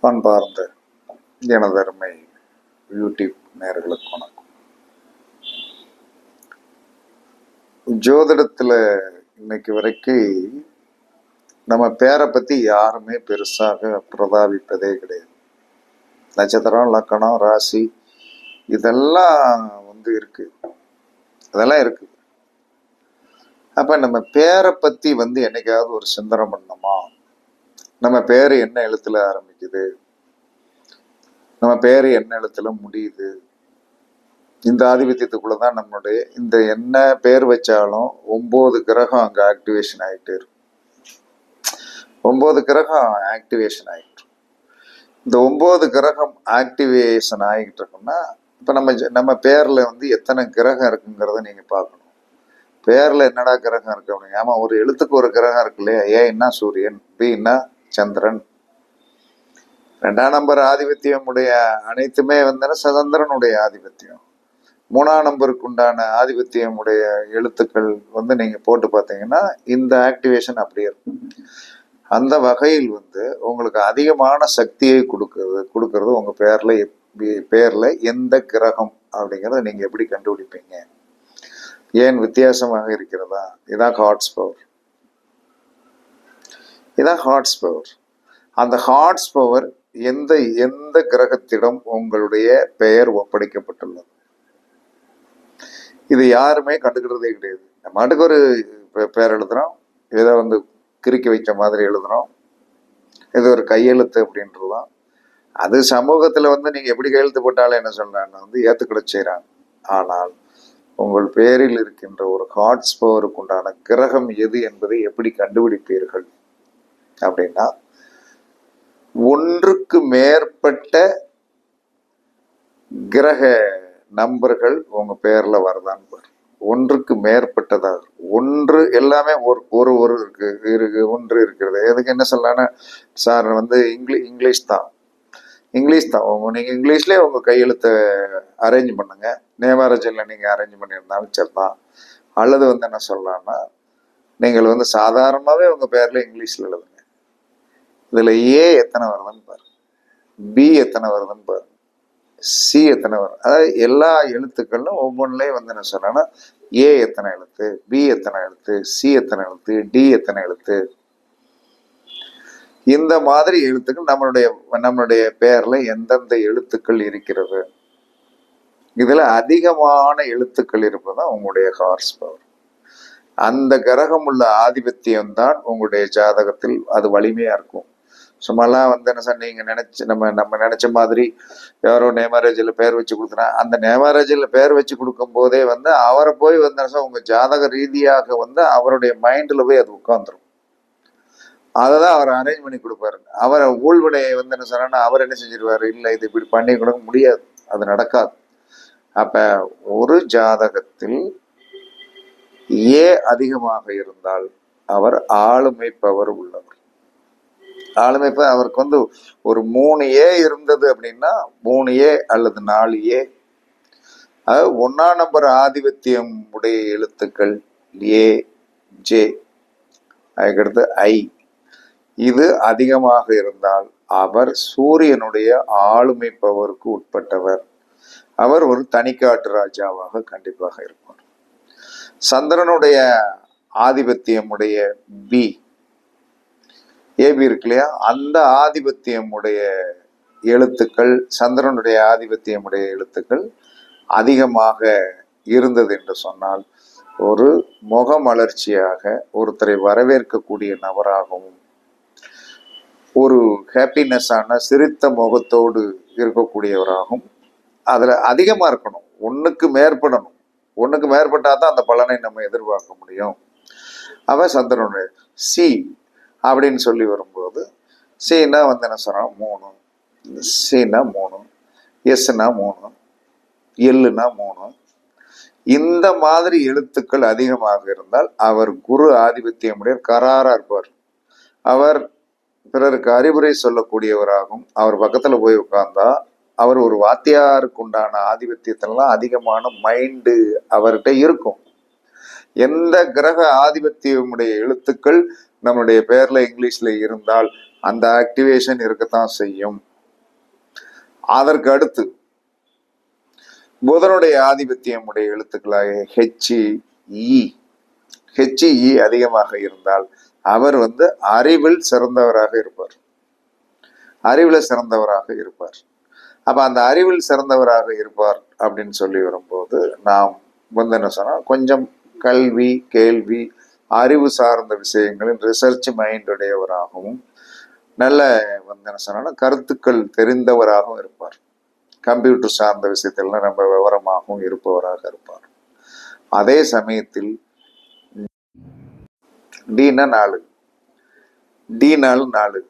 பண்பார்ந்த எனதருமை யூடியூப் நேர்களுக்கு வணக்கம். ஜோதிடத்தில் இன்னைக்கு வரைக்கும் நம்ம பேரை பற்றி யாருமே பெருசாக பிரதாபிப்பதே கிடையாது. நட்சத்திரம் லக்கணம் ராசி இதெல்லாம் வந்து இருக்கு. அதெல்லாம் இருக்கு. அப்போ நம்ம பேரை பற்றி வந்து என்னைக்காவது ஒரு சிந்தனை பண்ணோமா நம்ம பேர் என்ன எழுத்துல ஆரம்பிக்குது? நம்ம பேர் என்ன எழுத்துல முடியுது? இந்த ஆதிபத்தியத்துக்குள்ள தான் நம்மளுடைய இந்த என்ன பேர் வச்சாலும் ஒன்பது கிரகம் அங்க ஆக்டிவேஷன் ஆகிட்டு இருக்கும். ஒன்பது கிரகம் ஆக்டிவேஷன் ஆகிட்டு இந்த ஒன்பது கிரகம் ஆக்டிவேஷன் ஆகிட்டு இருக்குன்னா இப்ப நம்ம நம்ம பேர்ல வந்து எத்தனை கிரகம் இருக்குங்கிறத நீங்க பார்க்கணும். பேர்ல என்னடா கிரகம் இருக்கு அப்படிங்க ஆமா ஒரு எழுத்துக்கு ஒரு கிரகம் இருக்கு இல்லையா? ஏன்னா சூரியன்? பின்னா சந்திரன். ரெண்டாம் நம்பர் ஆதிபத்தியம் உடைய அனைத்துமே வந்து சதந்திரனுடைய ஆதிபத்தியம். மூணாம் நம்பருக்கு உண்டான ஆதிபத்தியம் உடைய எழுத்துக்கள் வந்து நீங்கள் போட்டு பார்த்தீங்கன்னா இந்த ஆக்டிவேஷன் அப்படியே இருக்கும். அந்த வகையில் வந்து உங்களுக்கு அதிகமான சக்தியை கொடுக்கறது கொடுக்கறது உங்கள் பேரில் பேரில் எந்த கிரகம் அப்படிங்கிறத நீங்கள் எப்படி கண்டுபிடிப்பீங்க? ஏன் வித்தியாசமாக இருக்கிறதா? இதான் ஹாட்ஸ் பவர் இதான் ஹார்ட்ஸ் பவர் அந்த ஹார்ட்ஸ் பவர் எந்த எந்த கிரகத்திடம் உங்களுடைய பெயர் ஒப்படைக்கப்பட்டுள்ளது? இது யாருமே கண்டுக்கிறதே கிடையாது. நம்ம மாட்டுக்கு ஒரு பெ- பேர் எழுதுறோம். ஏதோ வந்து கிறுக்கி வைச்ச மாதிரி எழுதுறோம். இது ஒரு கையெழுத்து அப்படின்றதுதான். அது சமூகத்தில் வந்து நீங்கள் எப்படி கையெழுத்து போட்டாலும் என்ன சொல்றாங்கன்னா வந்து ஏற்றுக்கிட செய்கிறாங்க ஆனால் உங்கள் பேரில் இருக்கின்ற ஒரு ஹாட்ஸ் பவருக்கு உண்டான கிரகம் எது என்பதை எப்படி கண்டுபிடிப்பீர்கள்? அப்படின்னா ஒன்றுக்கு மேற்பட்ட கிரக நம்பர்கள் உங்க பேர்ல வரதான்னு பாரு. ஒன்றுக்கு மேற்பட்டதாக ஒன்று எல்லாமே ஒரு ஒரு ஒரு இருக்கு இருக்கு ஒன்று இருக்கிறது. எதுக்கு என்ன சொல்லலாம்னா சார் வந்து இங்கிலீஷ் இங்கிலீஷ் தான். இங்கிலீஷ் தான். உங்க நீங்க இங்கிலீஷ்லேயே உங்க கையெழுத்தை அரேஞ்ச் பண்ணுங்க. நேமாரஜனில் நீங்க அரேஞ்ச் பண்ணியிருந்தாலும் சரிதான். அல்லது வந்து என்ன சொல்லலாம்னா நீங்கள் வந்து சாதாரணமாகவே உங்கள் பேரில் இங்கிலீஷில் எழுதுங்க. இதில் ஏ எத்தனை வருதுன்னு பாரு. பி எத்தனை வருதுன்னு பாரு. சி எத்தனை வரும் அதாவது எல்லா எழுத்துக்களும் ஒவ்வொன்றுலையும் வந்து என்ன சொல்கிறேன்னா ஏ எத்தனை எழுத்து பி எத்தனை எழுத்து சி எத்தனை எழுத்து டி எத்தனை எழுத்து. இந்த மாதிரி எழுத்துக்கள் நம்மளுடைய நம்மளுடைய பெயரில் எந்தெந்த எழுத்துக்கள் இருக்கிறது. இதில் அதிகமான எழுத்துக்கள் இருப்பது தான் உங்களுடைய ஹார்ஸ் பவர் அந்த கிரகம் உள்ள ஆதிபத்தியம் தான் உங்களுடைய ஜாதகத்தில் அது வலிமையாக இருக்கும். சும்மாலாம் வந்து என்ன சார் நீங்க நினைச்சு நம்ம நம்ம நினைச்ச மாதிரி யாரோ நேமரேஜில் பேர் வச்சு கொடுத்தனா அந்த நேமரேஜில் பேர் வச்சு கொடுக்கும் போதே வந்து அவரை போய் வந்து என்ன சார் உங்க ஜாதக ரீதியாக வந்து அவருடைய மைண்ட்ல போய் அது உட்காந்துரும் அதை தான் அவர் அரேஞ்ச் பண்ணி கொடுப்பாரு. அவரை ஊழ்வினையை வந்து என்ன சொன்னா அவர் என்ன செஞ்சிருவாரு? இல்லை இது இப்படி பண்ணி கொடுக்க முடியாது. அது நடக்காது. அப்ப ஒரு ஜாதகத்தில் ஏ அதிகமாக இருந்தால் அவர் ஆளுமை பவர் உள்ளவர். ஆளுமை இப்போ அவருக்கு வந்து ஒரு மூணு ஏ இருந்தது அப்படின்னா மூணு ஏ அல்லது நாலு ஏ அதாவது ஒன்னாம் நம்பர் ஆதிபத்தியம் உடைய எழுத்துக்கள் ஏ ஜே. அதுக்கடுத்து ஐ. இது அதிகமாக இருந்தால் அவர் சூரியனுடைய ஆளுமை பவருக்கு உட்பட்டவர். அவர் ஒரு தனிக்காட்டு ராஜாவாக கண்டிப்பாக இருப்பார். சந்திரனுடைய ஆதிபத்தியமுடைய பி ஏபி இருக்கு இல்லையா? அந்த ஆதிபத்தியமுடைய எழுத்துக்கள் சந்திரனுடைய ஆதிபத்தியமுடைய எழுத்துக்கள் அதிகமாக இருந்தது என்று சொன்னால் ஒரு முகமலர்ச்சியாக ஒருத்தரை வரவேற்கக்கூடிய நபராகவும் ஒரு ஹாப்பினஸ்ஸான சிரித்த முகத்தோடு இருக்கக்கூடியவராகவும் அதில் அதிகமாக இருக்கணும். ஒன்றுக்கு மேற்படணும். ஒன்றுக்கு மேற்பட்டால் தான் அந்த பலனை நம்ம எதிர்பார்க்க முடியும். அவன் சந்திரனுடைய சி அப்படின்னு சொல்லி வரும்போது சீனா வந்து என்ன சொல்கிறான் மூணு. சீனா மூணு. எஸ்னா மூணு. எல்லுனா மூணு. இந்த மாதிரி எழுத்துக்கள் அதிகமாக இருந்தால் அவர் குரு ஆதிபத்தியமுடைய கராராக இருப்பார். அவர் பிறருக்கு அறிவுரை சொல்லக்கூடியவராகும். அவர் பக்கத்துல போய் உட்கார்ந்தா அவர் ஒரு வாத்தியாருக்கு உண்டான ஆதிபத்தியத்திலாம் அதிகமான மைண்டு அவர்கிட்ட இருக்கும். எந்த கிரக ஆதிபத்தியமுடைய எழுத்துக்கள் நம்மளுடைய பேர்ல இங்கிலீஷ்ல இருந்தால் அந்த ஆக்டிவேஷன் இருக்கத்தான் செய்யும். அதற்கு அடுத்து புதனுடைய ஆதிபத்தியம் உடைய எழுத்துக்களாக ஹெச்இ இ ஹெச்இ அதிகமாக இருந்தால் அவர் வந்து அறிவில் சிறந்தவராக இருப்பார். அறிவில் சிறந்தவராக இருப்பார். அப்ப அந்த அறிவில் சிறந்தவராக இருப்பார் அப்படின்னு சொல்லி வரும்போது நாம் வந்து என்ன சொன்னா கொஞ்சம் கல்வி கேள்வி அறிவு சார்ந்த விஷயங்களில் ரிசர்ச் மைண்டுடையவராகவும் நல்ல வந்து என்ன சொன்னா கருத்துக்கள் தெரிந்தவராகவும் இருப்பார். கம்ப்யூட்டர் சார்ந்த விஷயத்திலாம் ரொம்ப விவரமாகவும் இருப்பவராக இருப்பார். அதே சமயத்தில் டீனா நாலு. டி நாலு நாலு.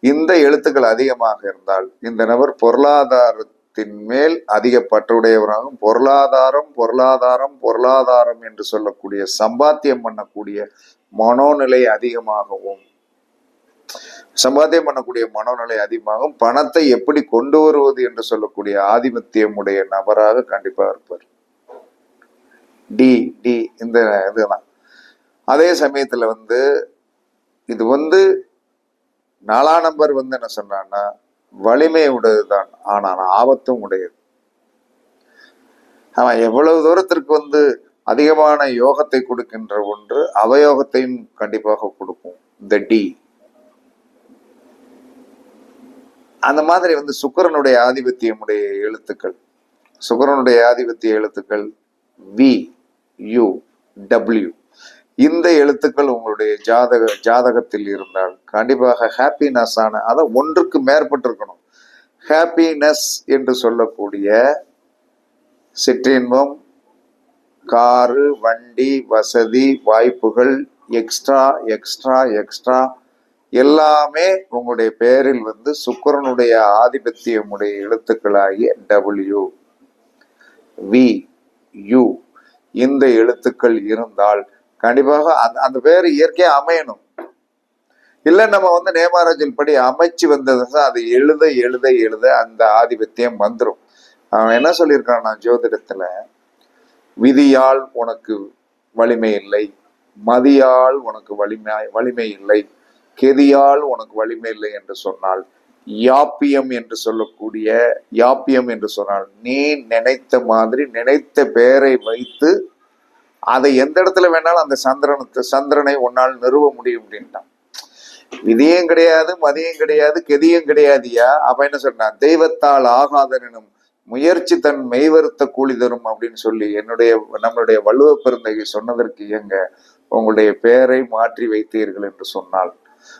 இந்த எழுத்துக்கள் அதிகமாக இருந்தால் இந்த நபர் பொருளாதார மேல் அதிக பற்றுடையவராகவும் பொருளாதாரம் பொருளாதாரம் பொருளாதாரம் என்று சொல்லக்கூடிய சம்பாத்தியம் பண்ணக்கூடிய மனோநிலை அதிகமாகவும் சம்பாத்தியம் பண்ணக்கூடிய மனோநிலை அதிகமாகவும் பணத்தை எப்படி கொண்டு வருவது என்று சொல்லக்கூடிய ஆதிபத்தியமுடைய நபராக கண்டிப்பாக இருப்பார். டி டி இந்த இதுதான். அதே சமயத்தில் வந்து இது வந்து நாலா நம்பர் வந்து என்ன சொன்னான்னா வலிமை உடையதுதான். ஆனால் ஆபத்தும் உடையது. அவன் எவ்வளவு தூரத்திற்கு வந்து அதிகமான யோகத்தை கொடுக்கின்ற ஒன்று அவயோகத்தையும் கண்டிப்பாக கொடுக்கும். இந்த டி அந்த மாதிரி வந்து சுக்கரனுடைய ஆதிபத்தியமுடைய எழுத்துக்கள். சுக்கரனுடைய ஆதிபத்திய எழுத்துக்கள் வி யு டபிள்யூ இந்த எழுத்துக்கள் உங்களுடைய ஜாதக ஜாதகத்தில் இருந்தால் கண்டிப்பாக ஹாப்பினஸ் ஆன அதை ஒன்றுக்கு மேற்பட்டிருக்கணும். ஹாப்பினஸ் என்று சொல்லக்கூடிய சிற்றின்பம் காரு வண்டி வசதி வாய்ப்புகள் எக்ஸ்ட்ரா எக்ஸ்ட்ரா எக்ஸ்ட்ரா எல்லாமே உங்களுடைய பெயரில் வந்து சுக்கரனுடைய ஆதிபத்தியமுடைய எழுத்துக்களாகிய டபிள்யூ வி யு இந்த எழுத்துக்கள் இருந்தால் கண்டிப்பாக அந்த அந்த பேர் இயற்கையா அமையணும். இல்ல நம்ம வந்து நேமாராஜன் படி அமைச்சு வந்ததுன்னா அது எழுத எழுத எழுத அந்த ஆதிபத்தியம் வந்துடும் அவன் என்ன சொல்லியிருக்கான்னா ஜோதிடத்துல? விதியால் உனக்கு வலிமை இல்லை மதியால் உனக்கு வலிமை வலிமை இல்லை கெதியால் உனக்கு வலிமை இல்லை என்று சொன்னால் யாப்பியம் என்று சொல்லக்கூடிய யாப்பியம் என்று சொன்னால் நீ நினைத்த மாதிரி நினைத்த பெயரை வைத்து அதை எந்த இடத்துல வேணாலும் அந்த சந்திரனத்தை சந்திரனை உன்னால் நிறுவ முடியும் அப்படின்ட்டான். விதியும் கிடையாது மதியம் கிடையாது கெதியும் கிடையாதியா? அப்ப என்ன சொன்னான்? தெய்வத்தால் ஆகாதனும் முயற்சி தன் மெய்வருத்த கூலி தரும் அப்படின்னு சொல்லி என்னுடைய நம்மளுடைய வள்ளுவ பெருந்தகை சொன்னதற்கு இயங்க உங்களுடைய பெயரை மாற்றி வைத்தீர்கள் என்று சொன்னால்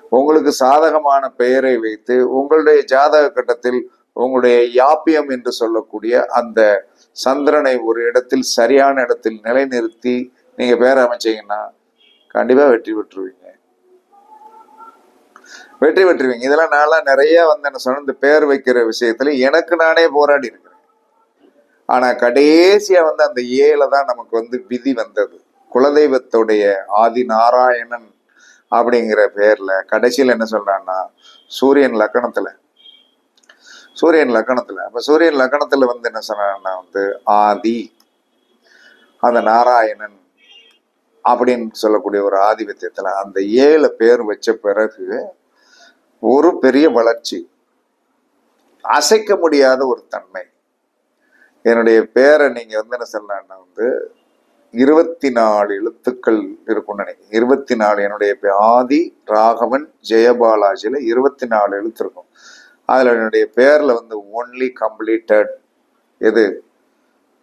உங்களுக்கு சாதகமான பெயரை வைத்து உங்களுடைய ஜாதக கட்டத்தில் உங்களுடைய யாப்பியம் என்று சொல்லக்கூடிய அந்த சந்திரனை ஒரு இடத்தில் சரியான இடத்தில் நிலைநிறுத்தி நீங்க பேர் அமைச்சீங்கன்னா கண்டிப்பா வெற்றி பெற்றுவீங்க வெற்றி பெற்றுவீங்க இதெல்லாம் நான்லாம் நிறைய வந்து என்ன சொன்ன இந்த பேர் வைக்கிற விஷயத்துல எனக்கு நானே போராடி இருக்கிறேன். ஆனா கடைசியா வந்து அந்த ஏல தான் நமக்கு வந்து விதி வந்தது. குலதெய்வத்துடைய ஆதி நாராயணன் அப்படிங்கிற பேர்ல கடைசியில் என்ன சொல்றான்னா சூரியன் லக்கணத்துல சூரியன் லக்கணத்துல. அப்ப சூரியன் லக்கணத்துல வந்து என்ன சொன்னா வந்து ஆதி அந்த நாராயணன் அப்படின்னு சொல்லக்கூடிய ஒரு ஆதிபத்தியத்துல அந்த ஏழு பேர் வச்ச பிறகு ஒரு பெரிய வளர்ச்சி அசைக்க முடியாத ஒரு தன்மை. என்னுடைய பேரை நீங்க வந்து என்ன சொல்லலாம்னா வந்து இருபத்தி நாலு எழுத்துக்கள் இருக்கும்னு நினைக்கிறேன். இருபத்தி நாலு என்னுடைய ஆதி ராகவன் ஜெயபாலாஜில இருபத்தி நாலு எழுத்து இருக்கும். அதில் என்னுடைய பேரில் வந்து ஒன்லி கம்ப்ளீட்டட் எது?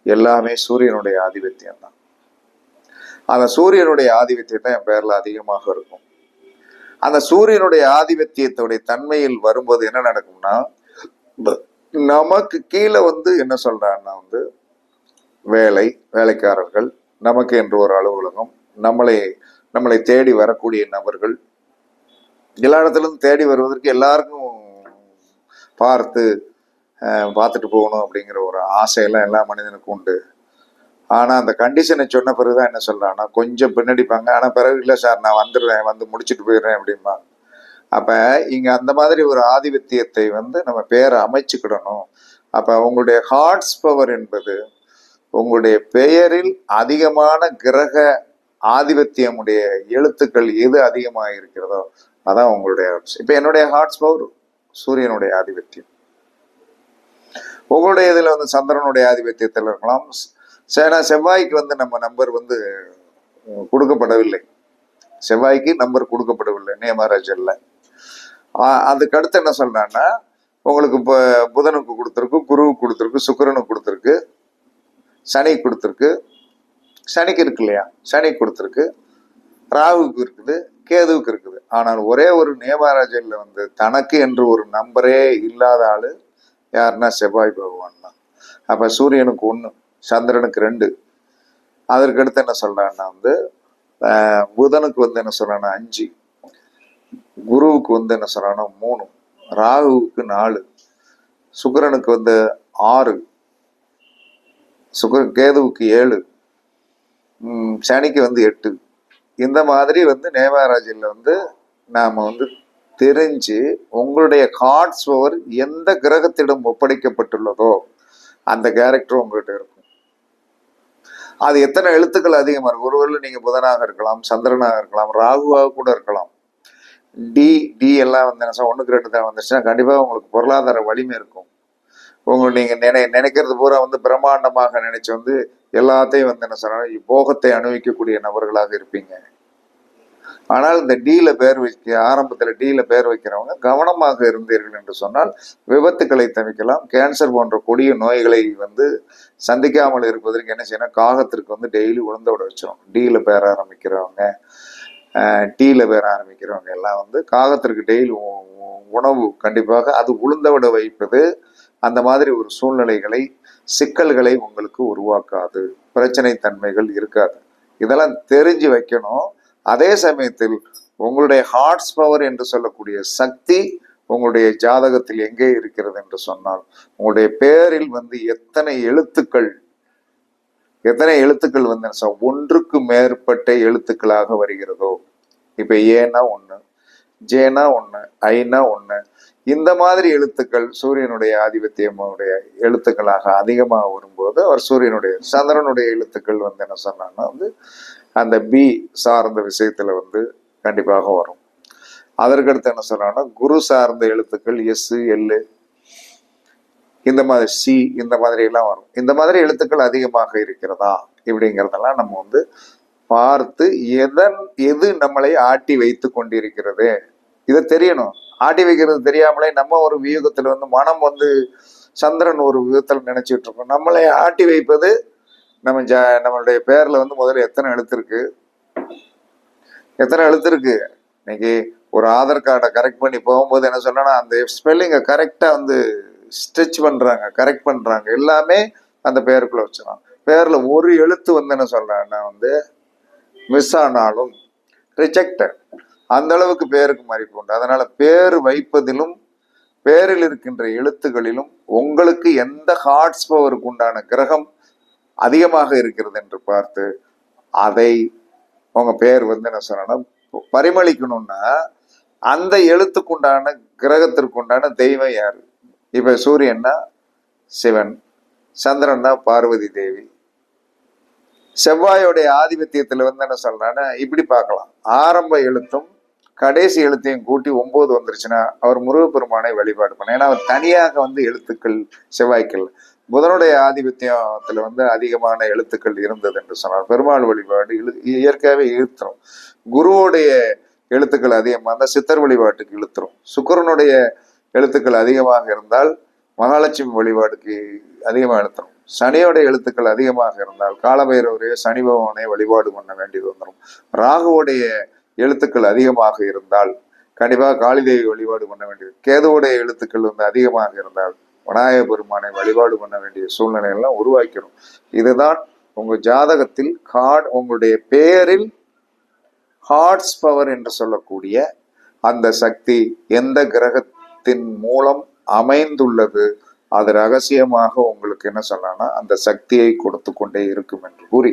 எல்லாமே சூரியனுடைய ஆதிபத்தியம் தான். அந்த சூரியனுடைய ஆதிபத்தியம் தான் என் பேரில் அதிகமாக இருக்கும். அந்த சூரியனுடைய ஆதிபத்தியத்துடைய தன்மையில் வரும்போது என்ன நடக்கும்னா நமக்கு கீழே வந்து என்ன சொல்றான்னா வந்து வேலை வேலைக்காரர்கள் நமக்கு என்று ஒரு அலுவலகம் நம்மளை நம்மளை தேடி வரக்கூடிய நபர்கள் எல்லா இடத்துல இருந்து தேடி வருவதற்கு எல்லாருக்கும் பார்த்து பார்த்துட்டு போகணும் அப்படிங்கிற ஒரு ஆசையெல்லாம் எல்லா மனிதனுக்கும் உண்டு. ஆனால் அந்த கண்டிஷனை சொன்ன பிறகு தான் என்ன சொல்கிறான்னா கொஞ்சம் பின்னடிப்பாங்க. ஆனால் பிறகு இல்லை சார் நான் வந்துடுறேன் வந்து முடிச்சுட்டு போயிடுறேன் அப்படிம்பா அப்போ இங்கே அந்த மாதிரி ஒரு ஆதிபத்தியத்தை வந்து நம்ம பேரை அமைச்சுக்கிடணும். அப்போ உங்களுடைய ஹார்ட்ஸ் பவர் என்பது உங்களுடைய பெயரில் அதிகமான கிரக ஆதிபத்தியமுடைய எழுத்துக்கள் எது அதிகமாக இருக்கிறதோ அதான் உங்களுடைய இப்போ என்னுடைய ஹார்ட்ஸ் பவர் சூரியனுடைய ஆதிபத்தியம். உங்களுடைய இதில் வந்து சந்திரனுடைய ஆதிபத்தியத்தில் இருக்கலாம். சேனா செவ்வாய்க்கு வந்து நம்ம நம்பர் வந்து கொடுக்கப்படவில்லை. செவ்வாய்க்கு நம்பர் கொடுக்கப்படவில்லை நேமராஜல்ல அதுக்கு அடுத்து என்ன சொல்றான்னா உங்களுக்கு இப்போ புதனுக்கு கொடுத்துருக்கு குருவுக்கு கொடுத்துருக்கு சுக்கரனுக்கு கொடுத்துருக்கு சனி கொடுத்துருக்கு சனிக்கு இருக்கு இல்லையா? சனி கொடுத்துருக்கு ராகுக்கு இருக்குது கேதுவுக்கு இருக்குது. ஆனால் ஒரே ஒரு நேமராஜல்ல வந்து தனக்கு என்று ஒரு நம்பரே இல்லாத ஆளு யாருன்னா செவ்வாய் பகவான் தான். அப்ப சூரியனுக்கு ஒன்று சந்திரனுக்கு ரெண்டு. அதற்கு அடுத்து என்ன சொல்றான்னா வந்து புதனுக்கு வந்து என்ன சொல்கிறான்னா அஞ்சு. குருவுக்கு வந்து என்ன சொல்கிறான்னா மூணு. ராகுவுக்கு நாலு. சுக்கரனுக்கு வந்து ஆறு. சுக்கர கேதுவுக்கு ஏழு. சனிக்கு வந்து எட்டு. இந்த மாதிரி வந்து நேவாராஜில் வந்து நாம வந்து தெரிஞ்சு உங்களுடைய கார்ட்ஸ் ஓவர் எந்த கிரகத்திடம் ஒப்படைக்கப்பட்டுள்ளதோ அந்த கேரக்டர் உங்கள்கிட்ட இருக்கும். அது எத்தனை எழுத்துக்கள் அதிகமா இருக்கும். ஒருவேளை நீங்க புதனாக இருக்கலாம் சந்திரனாக இருக்கலாம் ராகுவாக கூட இருக்கலாம். டி டி எல்லாம் வந்து ஒன்றுக்கு ஒண்ணுக்கு ரெண்டு தான் வந்துச்சுன்னா கண்டிப்பாக உங்களுக்கு பொருளாதார வலிமை இருக்கும். உங்களை நீங்கள் நினை நினைக்கிறது பூரா வந்து பிரம்மாண்டமாக நினைச்சு வந்து எல்லாத்தையும் வந்து என்ன சொன்னாலும் போகத்தை அனுபவிக்கக்கூடிய நபர்களாக இருப்பீங்க. ஆனால் இந்த டீல பேர் வைக்க ஆரம்பத்தில் டீல பேர் வைக்கிறவங்க கவனமாக இருந்தீர்கள் என்று சொன்னால் விபத்துக்களை தவிக்கலாம். கேன்சர் போன்ற கொடிய நோய்களை வந்து சந்திக்காமல் இருப்பதற்கு என்ன செய்யணும்? காகத்திற்கு வந்து டெய்லி உளுந்த விட வச்சிடும் டீல பேர் ஆரம்பிக்கிறவங்க டீல பேர் ஆரம்பிக்கிறவங்க எல்லாம் வந்து காகத்திற்கு டெய்லி உணவு கண்டிப்பாக அது உளுந்த விட வைப்பது அந்த மாதிரி ஒரு சூழ்நிலைகளை சிக்கல்களை உங்களுக்கு உருவாக்காது. பிரச்சனை தன்மைகள் இருக்காது. இதெல்லாம் தெரிஞ்சு வைக்கணும். அதே சமயத்தில் உங்களுடைய ஹார்ட்ஸ் பவர் என்று சொல்லக்கூடிய சக்தி உங்களுடைய ஜாதகத்தில் எங்கே இருக்கிறது என்று சொன்னால் உங்களுடைய பேரில் வந்து எத்தனை எழுத்துக்கள் எத்தனை எழுத்துக்கள் வந்து என்ன ஒன்றுக்கு மேற்பட்ட எழுத்துக்களாக வருகிறதோ இப்ப ஏனா ஒன்று ஜேனா ஒன்று ஐனா ஒன்று இந்த மாதிரி எழுத்துக்கள் சூரியனுடைய ஆதிபத்தியமுடைய எழுத்துக்களாக அதிகமாக வரும்போது அவர் சூரியனுடைய சந்திரனுடைய எழுத்துக்கள் வந்து என்ன சொன்னாங்கன்னா வந்து அந்த பி சார்ந்த விஷயத்துல வந்து கண்டிப்பாக வரும். அதற்கடுத்து என்ன சொன்னாங்கன்னா குரு சார்ந்த எழுத்துக்கள் எஸ் எல் இந்த மாதிரி சி இந்த மாதிரி எல்லாம் வரும். இந்த மாதிரி எழுத்துக்கள் அதிகமாக இருக்கிறதா இப்படிங்கிறதெல்லாம் நம்ம வந்து பார்த்து எதன் எது நம்மளை ஆட்டி வைத்து கொண்டிருக்கிறது? இதை தெரியணும். ஆட்டி வைக்கிறது தெரியாமலே நம்ம ஒரு வியூகத்துல வந்து மனம் வந்து சந்திரன் ஒரு வியூகத்தில் நினைச்சிட்டு இருக்கோம். நம்மளை ஆட்டி வைப்பது நம்ம ஜ நம்மளுடைய பேர்ல வந்து முதல்ல எத்தனை எழுத்து இருக்கு? எத்தனை எழுத்து இருக்கு? இன்னைக்கு ஒரு ஆதார் கார்டை கரெக்ட் பண்ணி போகும்போது என்ன சொன்னா அந்த ஸ்பெல்லிங்கை கரெக்டாக வந்து ஸ்டிச் பண்ணுறாங்க கரெக்ட் பண்ணுறாங்க எல்லாமே அந்த பெயருக்குள்ளே வச்சிடறாங்க பேரில் ஒரு எழுத்து வந்து என்ன சொல்கிறேன்னா வந்து மிஸ் ஆனாலும் ரிஜெக்டட் அந்த அளவுக்கு பேருக்கு மதிப்பு உண்டு. அதனால பேர் வைப்பதிலும் பேரில் இருக்கின்ற எழுத்துகளிலும் உங்களுக்கு எந்த ஹார்ட்ஸ் பவருக்கு உண்டான கிரகம் அதிகமாக இருக்கிறது என்று பார்த்து அதை உங்க பேர் வந்து என்ன சொன்னா பரிமளிக்கணும்னா அந்த எழுத்துக்குண்டான கிரகத்திற்குண்டான தெய்வம் யாரு? இப்ப சூரியன்னா சிவன் சந்திரன்னா பார்வதி தேவி. செவ்வாயோடைய ஆதிபத்தியத்துல வந்து என்ன சொல்றான்னா இப்படி பார்க்கலாம். ஆரம்ப எழுத்தும் கடைசி எழுத்தையும் கூட்டி ஒன்பது வந்துருச்சுன்னா அவர் முருகப்பெருமானை வழிபாடு பண்ண ஏன்னா அவர் தனியாக வந்து எழுத்துக்கள் செவ்வாய்க்கள் புதனுடைய ஆதிபத்தியத்தில் வந்து அதிகமான எழுத்துக்கள் இருந்தது என்று சொன்னார். பெருமாள் வழிபாடு இழு இயற்கையாகவே இழுத்துரும். குருவுடைய எழுத்துக்கள் அதிகமாக இருந்தால் சித்தர் வழிபாட்டுக்கு இழுத்துரும். சுக்கரனுடைய எழுத்துக்கள் அதிகமாக இருந்தால் மகாலட்சுமி வழிபாடுக்கு அதிகமாக எழுத்துரும் சனியோட எழுத்துக்கள் அதிகமாக இருந்தால் காலபைரவரே சனி பகவானை வழிபாடு பண்ண வேண்டியது வந்துடும் ராகுவோடைய எழுத்துக்கள் அதிகமாக இருந்தால் கண்டிப்பாக காளிதேவி வழிபாடு பண்ண வேண்டியது. கேதுவோடைய எழுத்துக்கள் வந்து அதிகமாக இருந்தால் விநாயக பெருமானை வழிபாடு பண்ண வேண்டிய சூழ்நிலையெல்லாம் உருவாக்கிறோம் இதுதான் உங்க ஜாதகத்தில் கார்டு உங்களுடைய பேரில் ஹார்ட்ஸ் பவர் என்று சொல்லக்கூடிய அந்த சக்தி எந்த கிரகத்தின் மூலம் அமைந்துள்ளது அது ரகசியமாக உங்களுக்கு என்ன சொல்லலாம்னா அந்த சக்தியை கொடுத்து கொண்டே இருக்கும் என்று கூறி.